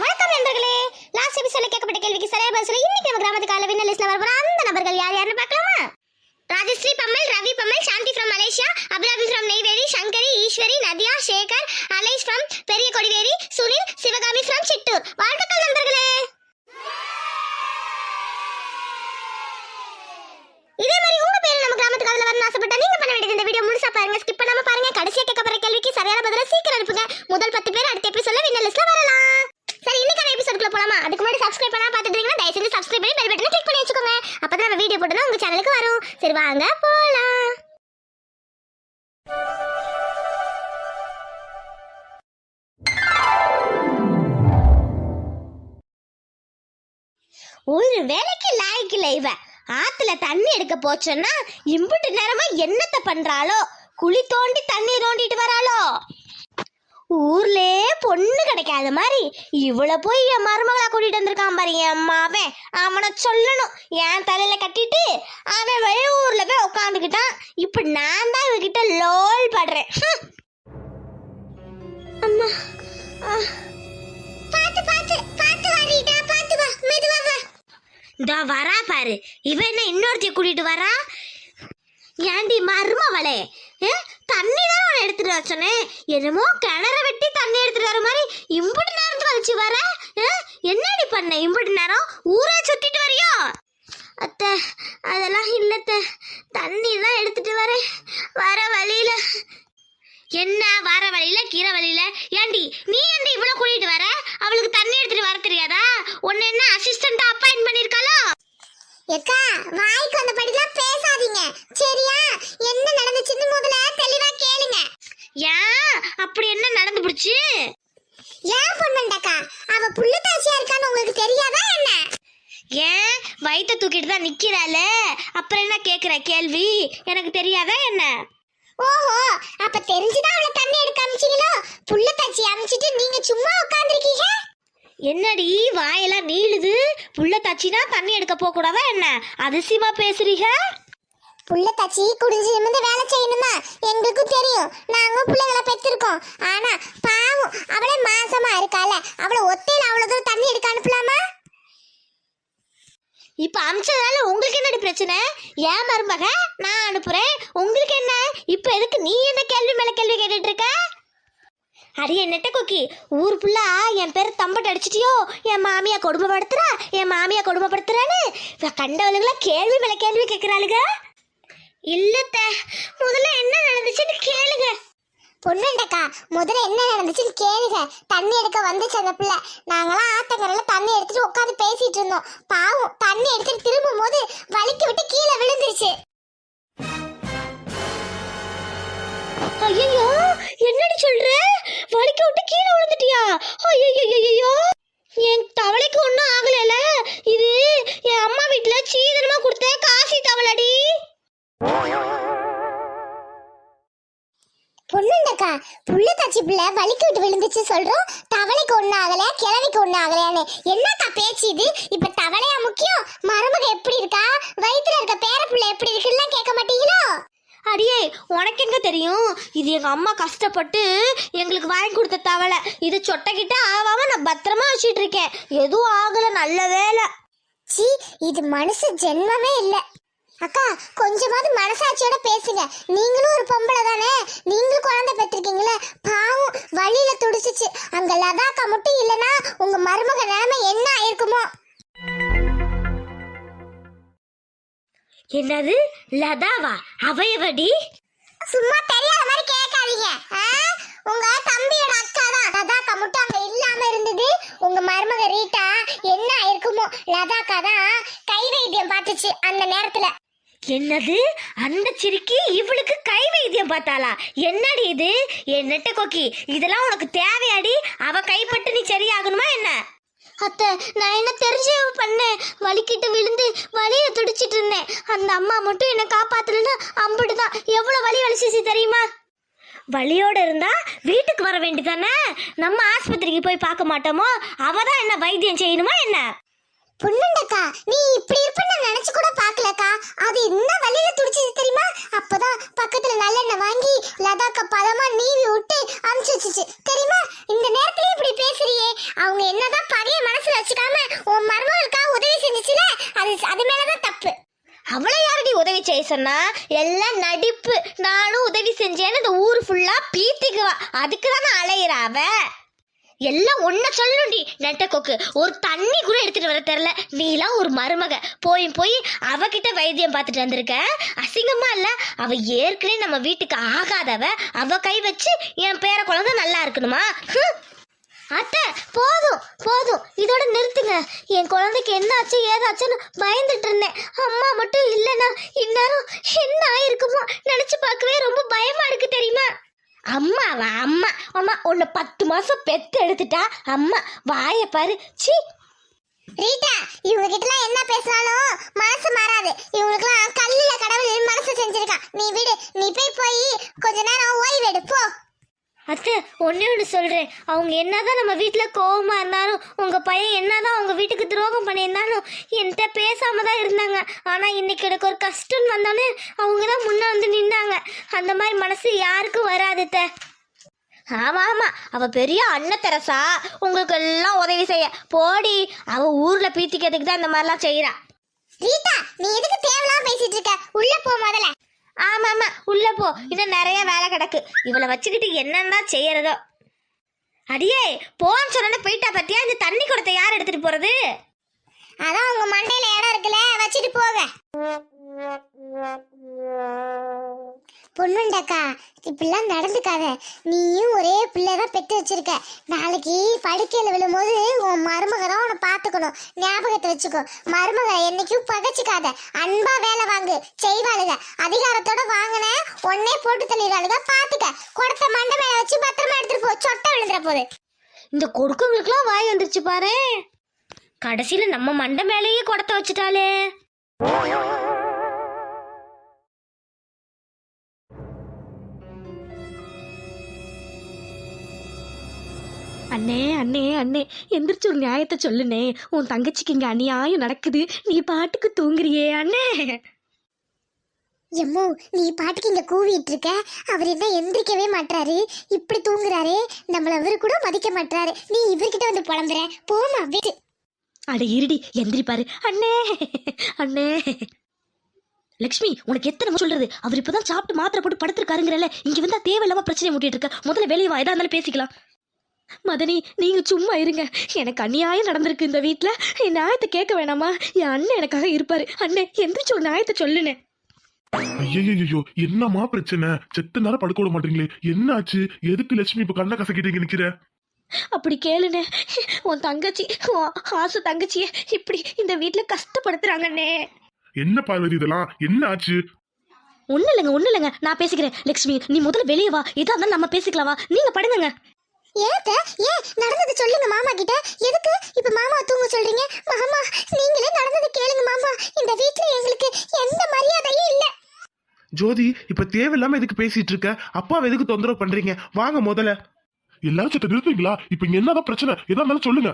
வணக்கம் நண்பர்களே. லாஸ்ட் எபிசோட்ல கேட்கப்பட்ட கேள்விக்கு சரியா பதில் சொல்லி இன்னைக்கு நம்ம கிராமத்துக்கு ஆள வின்னர் லிஸ்ட்ல வர அந்த நபர்கள் யார் யாருன்னு பார்க்கலாமா? Rajashree Pammal Ravi Pammal Shanthi from Malaysia Abirami from Neyveli Sankari Eswari Nadiya Sekar Alice from Periya Kodiveri Sunil Sivakami from Chittoor வாழ்த்துக்கள் நண்பர்களே. இதே மாதிரி உங்க பேர் நம்ம கிராமத்துக்கு அதுல வரணும் ஆசைப்பட்டா நீங்க பண்ண வேண்டியது இந்த வீடியோ முழுசா பாருங்க. ஸ்கிப் பண்ணாம பாருங்க. கடைசியா கேட்க போற கேள்விக்கு சரியான பதில சீக்கிரம் அனுப்புங்க. முதல் பத்து பேர் அடுத்த எபிசோட்ல வின்னர் லிஸ்ட்ல வரலாம் சரி இன்னைக்கான எபிசோட்குள்ள போலாமா அதுக்கு முன்னாடி சப்ஸ்கிரைப் பண்ணா பார்த்துட்டு இருக்கீங்கன்னா தயவு செஞ்சு சப்ஸ்கிரைப் பண்ணி பெல் பட்டனை கிளிக் பண்ணி வச்சுக்கோங்க அப்பதான் நம்ம வீடியோ உங்க சேனலுக்கு வரும். சரி வாங்க போலாம். ஒரு வேலைக்கு லாய்க்கில்ல இவ. ஆத்துல தண்ணி எடுக்க போச்சோன்னா இம்புட்டு நேரமா என்னத்த பண்றாளோ? குழி தோண்டி தண்ணி தோண்டிட்டு வராளோ? ஊர்லே பொண்ணு கிடைக்காத மாதிரி இவள போய் என் மருமகளா கூட்டிட்டு வந்திருக்கான் பாரு என் அம்மாவே அவனை சொல்லணும். என் தலையில கட்டிட்டு அவன் வெளி ஊர்ல போய் உட்காந்துக்கிட்டான் இப்ப நான் தான் இவகிட்ட லோல் படுறேன். அம்மா பாத்து பாத்து பாத்து வாரிடா பாத்து வா மெதுவா வா. இதா வரா பாரு. இவ என்ன இன்னொருத்தைய கூட்டிட்டு வரா? ஏண்டி மருமவளே? தண்ணி தான் எடுத்துட்டு வச்சனே என்னமோ கிணற வர மாதிரி இம்புட்டு நேரம் கழிச்சு வர? என்னடி பண்ண? இம்புட்டு நேரம்? ஊரே சுத்திட்டு வரியா? அத்தை அதெல்லாம் இல்லத்த தண்ணி தான் எடுத்துட்டு வரேன் வர வழியில. என்ன? வர வழியில? கீரை வழியில? ஏண்டி நீ என்ன இவ்வளவு கூட்டிட்டு வர? அவளுக்கு தண்ணி எடுத்துட்டு வர தெரியாதா? உன்ன என்ன அசிஸ்டண்டா அப்பாயிண்ட் பண்ணிருக்காளோ? ஏக்கா வாய்க்கு அந்த படிலாம் பேசாதீங்க. சரியா? என்ன நடந்துச்சுன்னு முதல்ல தெளிவா கேளுங்க. ஏன்? அப்படி என்ன நடந்து போச்சு ஏன் பொண்ணுண்டக்கா அவ புள்ள தாச்சியா இருக்கான்னு உங்களுக்கு தெரியாதா என்ன? ஏன்? வயித்தை தூக்கிட்டு தான் நிக்கிறாள. அப்புறம் என்ன கேக்குற கேள்வி? எனக்கு தெரியாதா என்ன? ஓஹோ அப்ப தெரிஞ்சுதான் அவளை தண்ணி எடுக்க அமிச்சீங்களோ புள்ள தாச்சி அமிச்சிட்டு நீங்க சும்மா உட்காந்துருக்கீங்க என்னடி வாயெல்லாம் நீளுது? புள்ள தச்சினா தண்ணி எடுக்க போக கூடாதா என்ன? அதிசயமா பேசுறீங்க? புள்ள தச்சி குடிஞ்சு நிமிந்து வேலை செய்யணுமா? எங்களுக்கும் தெரியும். நாங்க பிள்ளைகளை பெற்றிருக்கோம். ஆனா பாவம் அவளே மாசமா இருக்கால அவளை ஒத்தையில அவ்வளவு தூரம் தண்ணி எடுக்க அனுப்பலாமா? இப்ப அமிச்சதால உங்களுக்கு என்னடி பிரச்சனை? ஏன் மருமக? நான் அனுப்புறேன். உங்களுக்கு என்ன? இப்ப எதுக்கு நீ என்ன கேள்வி மேல கேள்வி கேட்டுட்டு இருக்க? அடி என்னட்ட கொக்கி? ஊர் ஃபுல்லா என் பேர் தம்பட்டு அடிச்சிட்டியோ? என் மாமியா கொடுமைப்படுத்துறா? என் மாமியா கொடுமைப்படுத்துறான்னு? கண்டவளுங்களா கேள்வி மேல கேள்வி கேட்கிறாளுங்க இல்லத்த முதல்ல என்ன நடந்துச்சுன்னு கேளுங்க. பொண்ணுண்டக்கா முதல்ல என்ன நடந்துச்சுன்னு கேளுங்க. தண்ணி எடுக்க வந்துச்சு அந்த பிள்ளை. நாங்களாம் ஆத்தங்கரையில தண்ணி எடுத்துட்டு உட்காந்து பேசிட்டு இருந்தோம். பாவம் தண்ணி எடுத்துட்டு திரும்பும் போது வலிக்கு விட்டு கீழே விழுந்துருச்சு. ஐயோ என்னடி சொல்ற? வலிக்க விட்டு கீழே விழுந்துட்டியா? ஐயோ ஐயோ என் தவளைக்கு ஒன்றும் ஆகலைல. புள்ள தச்சி பிள்ளை வலிக்கு விட்டு விழுந்துச்சு சொல்றோம். தவளைக்கு ஒண்ணு ஆகலையா கிழவிக்கு ஒண்ணு ஆகலையான்னு. என்னக்கா பேச்சு இது? இப்ப தவளையா முக்கியம்? மருமக எப்படி இருக்கா? வயித்துல இருக்க பேர பிள்ளை எப்படி இருக்குன்னு கேட்க மாட்டீங்களோ? அடியே உனக்கு எங்க தெரியும்? இது எங்க அம்மா கஷ்டப்பட்டு எங்களுக்கு வாங்கி கொடுத்த தவளை. இது சொட்டக்கிட்ட ஆவாம நான் பத்திரமா வச்சிட்டு இருக்கேன். எதுவும் ஆகல நல்ல வேலை சி இது மனுஷ ஜென்மமே இல்ல. அக்கா கொஞ்சமாவது மனசாட்சியோட பேசுங்க. நீங்களும் ஒரு பொம்பளை தானே? நீங்களும் குழந்தை பெற்றிருக்கீங்களே? பாவம் வழியில துடிச்சிச்சு. அங்க லதாக்கா மட்டும் இல்லனா உங்க மருமக நிலைமை என்ன ஆயிருக்குமோ? என்னது? லதாவா? அவையவடி சும்மா தெரியாத மாதிரி கேட்காதீங்க? உங்க தம்பியோட அக்கா தான். லதாக்கா மட்டும் அங்க இல்லாம இருந்தது. உங்க மருமக ரீட்டா என்ன ஆயிருக்குமோ? லதாக்கா தான் கை வைத்தியம் பார்த்துச்சு அந்த நேரத்துல. என்னது? அந்த சிரிக்கி இவளுக்கு கை வைத்தியம் பார்த்தாளா? என்னடி இது? என் நெட்ட கொக்கி இதெல்லாம் உனக்கு தேவையாடி? அவ கைப்பட்டு நீ சரியாகணுமா என்ன? அத்தை நான் என்ன தெரிஞ்சு பண்ணேன்? வலிக்கிட்டு விழுந்து வலிய துடிச்சிட்டு இருந்தேன். அந்த அம்மா மட்டும் என்னை காப்பாத்தலன்னா அம்புட்டு தான் எவ்வளோ வலி வலிச்சிச்சு தெரியுமா? வலியோட இருந்தா வீட்டுக்கு வர வேண்டியதானே நம்ம ஆஸ்பத்திரிக்கு போய் பார்க்க மாட்டோமோ? அவ தான் என்ன வைத்தியம் செய்யணுமா என்ன? பொண்ணுண்டக்கா நீ இப்படி இருப்பேன்னு நினச்சி கூட பார்க்கலக்கா. அது என்ன வழியில துடிச்சது தெரியுமா? அப்போதான் பக்கத்தில் நல்லெண்ணெய் வாங்கி லதாக்க பதமா நீவி விட்டு அனுப்பிச்சி வச்சிச்சு. தெரியுமா? இந்த நேரத்துல இப்படி பேசுறியே. அவங்க என்னதான் பழைய மனசுல வச்சுக்காம உன் மருமகளுக்கா உதவி செஞ்சுச்சுல? அது அது மேலதான் தப்பு. அவளை யாரடி உதவி செய்ய சொன்னா? எல்லாம் நடிப்பு. நானும் உதவி செஞ்சேன்னு இந்த ஊர் ஃபுல்லாக பீத்திக்குவா. அதுக்கு தானே அலையிறாவ எல்லாம் ஒன்ன சொல்லணும்டி. நெட்ட கொக்கு ஒரு தண்ணி கூட எடுத்துட்டு வர தெரில நீலாம் ஒரு மருமக. போய் போய் அவகிட்ட வைத்தியம் பார்த்துட்டு வந்திருக்க. அசிங்கமா இல்ல? அவ ஏற்கனவே நம்ம வீட்டுக்கு ஆகாதவ. அவ கை வச்சு என் பேர குழந்தை நல்லா இருக்கணுமா? அத்தை போதும் போதும். இதோட நிறுத்துங்க. என் குழந்தைக்கு என்னாச்சு ஏதாச்சுன்னு பயந்துட்டு இருந்தேன். அம்மா மட்டும் இல்லைன்னா இந்நேரம் என்ன ஆயிருக்குமோ நினைச்சு பார்க்கவே ரொம்ப பயமா இருக்கு தெரியுமா? அம்மாவா? அம்மா. அம்மா உன்னை பத்து மாசம் பெத்து எடுத்துட்டா? அம்மா வாய பாரு. சி ரீட்டா இவங்க கிட்டலாம் என்ன பேசினாலும் மனசு மாறாது. இவங்களுக்கு கல்லுல கடவுள் மனசு செஞ்சிருக்கான் நீ விடு நீ போய் போய் கொஞ்ச நேரம் ஓய்வு எடு போ அத்தை ஒன்னே ஒன்று சொல்கிறேன் அவங்க என்னதான் நம்ம வீட்டில் கோவமா இருந்தாலும் உங்கள் பையன் என்னதான் அவங்க வீட்டுக்கு துரோகம் பண்ணியிருந்தாலும் என்கிட்ட பேசாம தான் இருந்தாங்க. ஆனால் இன்னைக்கு எனக்கு ஒரு கஷ்டம் வந்தோடனே அவங்க தான் முன்னே வந்து நின்னாங்க. அந்த மாதிரி மனசு யாருக்கும் வராது அத்தை. ஆமா ஆமா. அவ பெரிய அன்னத்தரசா உங்களுக்கு எல்லாம் உதவி செய்ய. போடி அவ ஊர்ல பீத்திக்கிறதுக்கு தான் இந்த மாதிரிலாம் செய்யறா ரீதா நீ எதுக்கு தேவலாம் பேசிட்டு இருக்க? உள்ள போ முதல்ல. ஆமா ஆமா உள்ள போ. இன்னும் நிறைய வேலை கிடக்கு. இவளை வச்சுக்கிட்டு என்னன்னா செய்யறதோ? அடியே போன்னு சொன்ன போயிட்டா பத்தியா? இந்த தண்ணி குடத்தை யார் எடுத்துட்டு போறது? அதான் உங்க மண்டையில இடம் இருக்குல்ல வச்சுட்டு போக பொண்ணுண்டக்கா இப்படிலாம் நடந்துக்காத. நீயும் ஒரே பிள்ளை தான் பெற்று வச்சிருக்க. நாளைக்கு படுக்கையில் விழும்போது உன் மருமக உன்னை பார்த்துக்கணும். ஞாபகத்தை வச்சுக்கோ. மருமக என்னைக்கும் பகைச்சிக்காத அன்பா வேலை வாங்கு. செய்வாளுக. அதிகாரத்தோட வாங்கின உன்னே போட்டு தள்ளிடுவாளுக. பார்த்துக்க. குடத்த மண்டை மேலே வச்சு பத்திரமா எடுத்துட்டு போ. சொட்டை விழுந்துற போது. இந்த கொடுக்குங்களுக்குலாம் வாய் வந்துருச்சு பாரு கடைசியில நம்ம மண்டை மேலேயே குடத்த வச்சுட்டாளே. அண்ணே அண்ணே அண்ணே எந்திரிச்சு ஒரு நியாயத்தை சொல்லுனே உன் தங்கச்சிக்கு இங்க அநியாயம் நடக்குது. நீ பாட்டுக்கு தூங்குறியே அண்ணே. எம்மோ நீ பாட்டுக்கு இங்க கூவிட்டு இருக்க? அவர் என்ன எந்திரிக்கவே மாட்டாரு இப்படி தூங்குறாரு. நம்மள அவரு கூட மதிக்க மாட்டாரு நீ இவர்கிட்ட வந்து புலம்புற. போமா வீட்டு. அட இருடி எந்திரிப்பாரு. அண்ணே அண்ணே. லக்ஷ்மி உனக்கு எத்தனை சொல்றது? அவர் இப்பதான் சாப்பிட்டு மாத்திரை போட்டு படுத்திருக்காருங்கிறல இங்க வந்தா தேவையில்லாம பிரச்சனை முட்டிட்டு இருக்க. முதல்ல வெளியே வா எதா இருந்தாலும் பேசிக்கலாம். மதனி நீங்க சும்மா இருங்க. எனக்கு அநியாயம் நடந்திருக்கு இந்த வீட்ல. என் நியாயத்தை கேட்க வேணாமா? என் அண்ணன் எனக்காக இருப்பாரு. அண்ணே எந்திரிச்சு ஒரு நியாயத்தை சொல்லுனே. ஐயோ என்னம்மா பிரச்சனை? செத்த நேரம் படுக்க விட மாட்டீங்களே. என்ன ஆச்சு எதுக்கு லட்சுமி இப்ப கண்ண கசக்கிட்டீங்க நிக்கிற? அப்படி கேளுனே. உன் தங்கச்சி உன் ஆசை தங்கச்சிய இப்படி இந்த வீட்ல கஷ்டப்படுத்துறாங்கண்ணே. என்ன பார்வதி இதெல்லாம்? என்ன ஆச்சு ஒண்ணு இல்லைங்க ஒண்ணு இல்லைங்க. நான் பேசிக்கிறேன். லக்ஷ்மி நீ முதல்ல வெளியே வா. எதா இருந்தாலும் நம்ம பேசிக்கலாம் வா. நீங்க படுங்க ஏத்த ஏன் நடந்தது சொல்லுங்க மாமா கிட்ட. எதுக்கு இப்ப மாமா தூங்க சொல்றீங்க? மாமா நீங்களே நடந்தது கேளுங்க மாமா. இந்த வீட்ல எங்களுக்கு எந்த மரியாதையும் இல்ல. ஜோதி இப்ப தேவையில்லாம எதுக்கு பேசிட்டு இருக்க? அப்பாவை எதுக்கு தொந்தரவு பண்றீங்க? வாங்க முதல்ல. எல்லாரும் சத்த நிறுத்துங்களா இப்ப இங்க என்னதான் பிரச்சனை? எதா இருந்தாலும் சொல்லுங்க.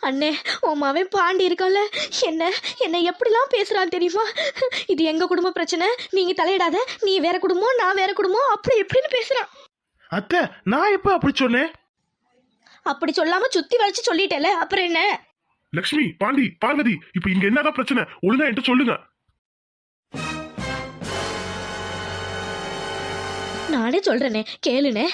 அண்ணே உன் மவன் பாண்டி இருக்கான்ல. என்ன என்ன எப்படிலாம் பேசுறான் தெரியுமா? இது எங்க குடும்ப பிரச்சனை? நீங்க தலையிடாத. நீ வேற குடும்பம் நான் வேற குடும்பம். அப்படி எப்படின்னு பேசுறான். அத்தை நான் எப்ப அப்படி சொன்னேன்? அப்படி சொல்லாம சுத்தி வளைச்சு சொல்லிட்டேல அப்புறம் என்ன? லக்ஷ்மி பாண்டி பார்வதி இப்ப இங்க என்னதான் பிரச்சனை? ஒழுங்கா என்கிட்ட சொல்லுங்க. நானே சொல்றேனே கேளுனே.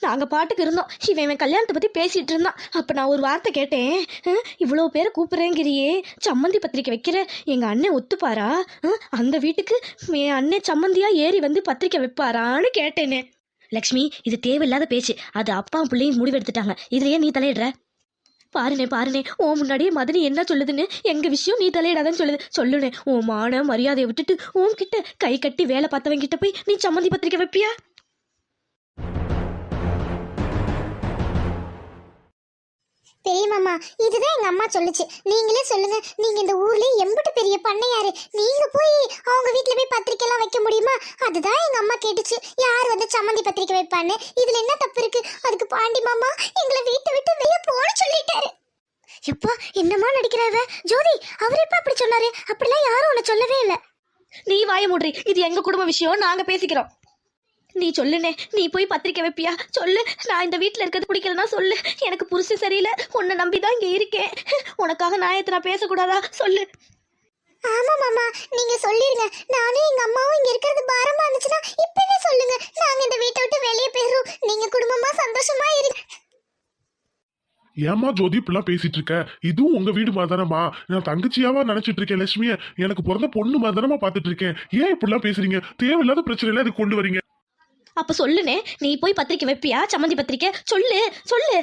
நாங்க பாட்டுக்கு இருந்தோம். இவன் இவன் கல்யாணத்தை பத்தி பேசிட்டு இருந்தான். அப்ப நான் ஒரு வார்த்தை கேட்டேன். அஹ், இவ்வளவு பேரை கூப்பிடுறேங்கிறியே. சம்மந்தி பத்திரிக்கை வைக்கிற எங்க அண்ணன் ஒத்துப்பாரா? அஹ், அந்த வீட்டுக்கு என் அண்ணன் சம்மந்தியா ஏறி வந்து பத்திரிக்கை வைப்பாரான்னு கேட்டேனே. லக்ஷ்மி இது தேவையில்லாத பேச்சு. அது அப்பா பிள்ளையும் முடிவெடுத்துட்டாங்க. இதுலயே நீ தலையிடுற? பாருனே பாருனே ஓ முன்னாடியே மதனி என்ன சொல்லுதுன்னு எங்க விஷயம் நீ தலையிடாதன்னு சொல்லுது. சொல்லுனே உன் மான மரியாதையை விட்டுட்டு உன்கிட்ட கை கட்டி வேலை பார்த்தவங்க கிட்ட போய் நீ சம்மந்தி பத்திரிக்கை வைப்பியா? தெரியுமாம்மா? இதுதான் எங்க அம்மா சொல்லுச்சு. நீங்களே சொல்லுங்க. நீங்க இந்த ஊர்லயே எம்பிட்டு பெரிய பண்ணையாரு. நீங்க போய் அவங்க வீட்டுல போய் பத்திரிக்கை எல்லாம் வைக்க முடியுமா? அதுதான் எங்க அம்மா கேட்டுச்சு. யார் வந்து சம்மந்தி பத்திரிக்கை வைப்பான்னு? இதுல என்ன தப்பு இருக்கு? அதுக்கு பாண்டி மாமா எங்களை வீட்டை விட்டு வெளியே போன சொல்லிட்டாரு. எப்பா என்னமா நடிக்கிறாவ? ஜோதி அவர் எப்ப அப்படி சொன்னாரு? அப்படிலாம் யாரும் உன்னை சொல்லவே இல்லை. நீ வாய மூடுறி. இது எங்க குடும்ப விஷயம்? நாங்க பேசிக்கிறோம். நீ சொல்லுனே நீ போய் பத்திரிக்கை வைப்பியா? சொல்லு நான் இந்த வீட்ல இருக்கிறது பிடிக்கலன்னா சொல்லு. எனக்கு புருஷன் சரியில்லை உன்னை நம்பி தான் இங்க இருக்கேன். உனக்காக நான் பேசக்கூடாதா? சொல்லு. ஆமா மாமா நீங்க சொல்லிருங்க. நானும் எங்க அம்மாவும் இங்க இருக்கிறது பாரமா இருந்துச்சுன்னா இப்பவே சொல்லுங்க. நாங்க இந்த வீட்டை விட்டு வெளியே போயிடுறோம். நீங்க குடும்பமா சந்தோஷமா இருங்க ஏமா ஜோதி இப்படிலாம் பேசிட்டு இருக்க? இதுவும் உங்க வீடு மாதிரிதானமா நான் தங்கச்சியாவா நினைச்சிட்டு இருக்கேன் லட்சுமிய. எனக்கு பிறந்த பொண்ணு மாதிரிதானமா பாத்துட்டு இருக்கேன். ஏன் இப்படிலாம் பேசுறீங்க? தேவையில்லாத பிரச்சனை எல்லாம் இதுக்கு கொண்டு வரீங்க. அப்ப சொல்லுனே நீ போய் பத்திரிக்கை வைப்பியா? சம்மந்தி பத்திரிக்கை? சொல்லு சொல்லு.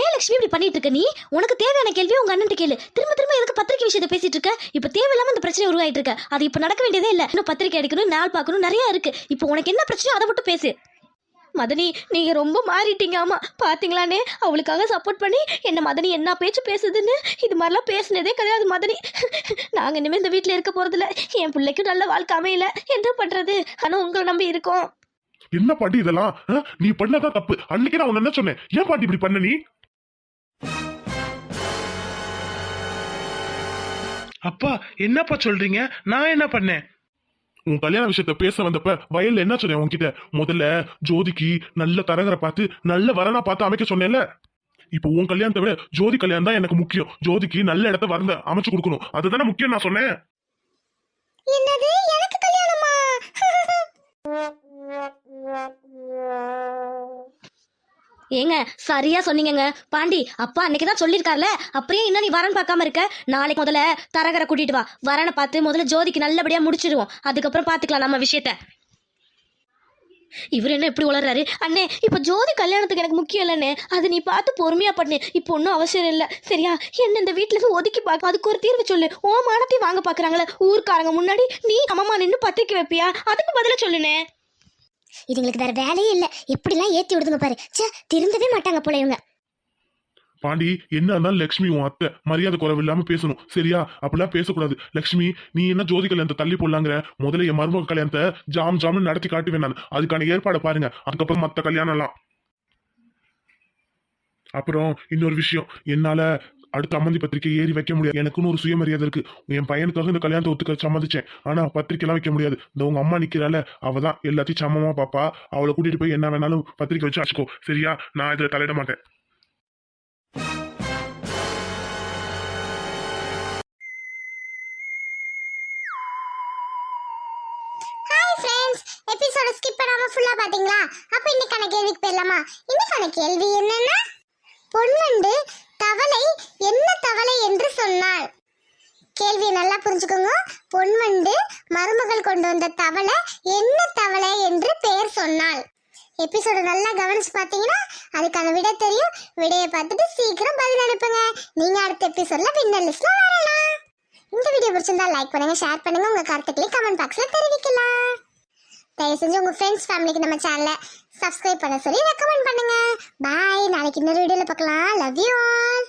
ஏன் லட்சுமி இப்படி பண்ணிட்டு இருக்க நீ? உனக்கு தேவையான கேள்வி உங்க அண்ணன் கேளு. திரும்ப திரும்ப எதுக்கு பத்திரிக்கை விஷயத்தை பேசிட்டு இருக்க இப்ப தேவையில்லாம இந்த பிரச்சனை உருவாயிட்டு இருக்க அது இப்ப நடக்க வேண்டியதே இல்ல. இன்னும் பத்திரிக்கை அடிக்கணும் நாள் பார்க்கணும் நிறைய இருக்கு. இப்போ உனக்கு என்ன பிரச்சனையோ அதை மட்டும் பேசு. மதனி நீங்க ரொம்ப மாறிட்டீங்க. ஆமா பாத்தீங்களானே? அவளுக்காக சப்போர்ட் பண்ணி என்ன மதனி என்ன பேச்சு பேசுதுன்னு? இது மாதிரிலாம் பேசுனதே கிடையாது மதனி. நாங்க இனிமே இந்த வீட்ல இருக்க போறதில்ல. என் பிள்ளைக்கு நல்ல வாழ்க்கை அமையல. என்ன பண்றது? ஆனா உங்களை நம்பி இருக்கோம். என்ன பாட்டி இதெல்லாம்? நீ பண்ணதான் தப்பு. அன்னைக்கு நான் என்ன சொன்னேன்? ஏன் பாட்டி இப்படி பண்ண நீ? அப்பா என்னப்பா சொல்றீங்க? நான் என்ன பண்ணேன்? உன் கல்யாண விஷயத்த பேச வந்தப்ப வயல்ல என்ன சொன்னேன் உன்கிட்ட? முதல்ல ஜோதிக்கு நல்ல தரகரை பார்த்து நல்ல வரனா பார்த்து அமைக்க சொன்னேன்ல. இப்போ உன் கல்யாணத்தை விட ஜோதி கல்யாணம் தான் எனக்கு முக்கியம். ஜோதிக்கு நல்ல இடத்த வரந்த அமைச்சு கொடுக்கணும். அதுதானே முக்கியம் நான் சொன்னேன். என்னது? ஏங்க சரியா சொன்னீங்கங்க. பாண்டி அப்பா அன்னைக்கு தான் சொல்லியிருக்காருல அப்படியே இன்னும் நீ வரன் பார்க்காம இருக்க. நாளைக்கு முதல்ல தரகரை கூட்டிட்டு வா. வரனை பார்த்து முதல்ல ஜோதிக்கு நல்லபடியா முடிச்சிடுவோம் அதுக்கப்புறம் பார்த்துக்கலாம் நம்ம விஷயத்த. இவர் என்ன எப்படி வளர்றாரு அண்ணே இப்போ ஜோதி கல்யாணத்துக்கு எனக்கு முக்கியம் இல்லைண்ணே. அது நீ பார்த்து பொறுமையா பண்ணு. இப்போ ஒன்றும் அவசியம் இல்லை. சரியா? என்ன இந்த வீட்டுல இருந்து ஒதுக்கி பார்க்க அதுக்கு ஒரு தீர்வு சொல்லு. ஓ மானத்தையும் வாங்க பார்க்குறாங்களே ஊர்க்காரங்க முன்னாடி நீ அம்மா நின்று பத்திரிக்கை வைப்பியா? அதுக்கு பதிலாக சொல்லுண்ணே. இதுங்களுக்கு வேற வேலையே இல்ல. எப்படிலாம் ஏத்தி விடுதுங்க பாரு. திருந்தவே மாட்டாங்க போல இவங்க. பாண்டி என்ன இருந்தாலும் லக்ஷ்மி உன் அத்தை மரியாதை குறைவு இல்லாம பேசணும். சரியா? அப்படிலாம் பேசக்கூடாது. லக்ஷ்மி நீ என்ன ஜோதி கல்யாணத்தை தள்ளி போடலாங்கிற? முதல்ல என் மருமக கல்யாணத்தை ஜாம் ஜாம்னு நடத்தி காட்டுவேன் நான். அதுக்கான ஏற்பாடை பாருங்க. அதுக்கப்புறம் மத்த கல்யாணம் எல்லாம் அப்புறம் இன்னொரு விஷயம். என்னால அடுத்த அமந்தி பத்திரிக்கை ஏறி வைக்க முடியாது. எனக்குன்னு ஒரு சுயமரியாதை இருக்கு. என் பையனுக்காக இந்த கல்யாணத்தை ஒத்துக்க சம்மதிச்சேன். ஆனா பத்திரிக்கை எல்லாம் வைக்க முடியாது. இந்த உங்க அம்மா நிக்கிறால அவ தான் எல்லாத்தையும் சமமா பாப்பா. அவளை கூட்டிட்டு போய் என்ன வேணாலும் பத்திரிக்கை வச்சு அச்சுக்கோ சரியா? நான் இதுல தலையிட மாட்டேன். எபிசோட ஸ்கிப் பண்ணாம ஃபுல்லா பாத்தீங்களா? அப்ப இன்னைக்கான கேள்விக்கு போயிடலாமா? இன்னைக்கான கேள்வி என்னன்னா பொன்வண்டு தவளை என்ன தவளை என்று சொன்னாள். கேள்வியை நல்லா புரிஞ்சுக்கோங்க. பொன்வண்டு மருமகள் கொண்டு வந்த தவளை என்ன தவளை என்று பெயர் சொன்னாள். எபிசோட நல்லா கவனிச்சு பார்த்தீங்கன்னா அதுக்கான விடை தெரியும். விடையை பார்த்துட்டு சீக்கிரம் பதில் அனுப்புங்க. நீங்க அடுத்த எபிசோட்ல வின்னர் லிஸ்ட்ல வரலாம். இந்த வீடியோ பிடிச்சிருந்தா லைக் பண்ணுங்க ஷேர் பண்ணுங்க. உங்க கருத்துக்களையும் கமெண்ட் பாக்ஸ்ல தெரிவிக்கலாம். தயவு செஞ்சு உங்க ஃப்ரெண்ட்ஸ் ஃபேமிலிக்கு நம்ம சேனலை சப்ஸ்கிரைப் பண்ண சொல்லி ரெக்கமெண்ட் பண்ணுங்க. பாய் நாளைக்கு இன்னொரு வீடியோல பார்க்கலாம். Love you all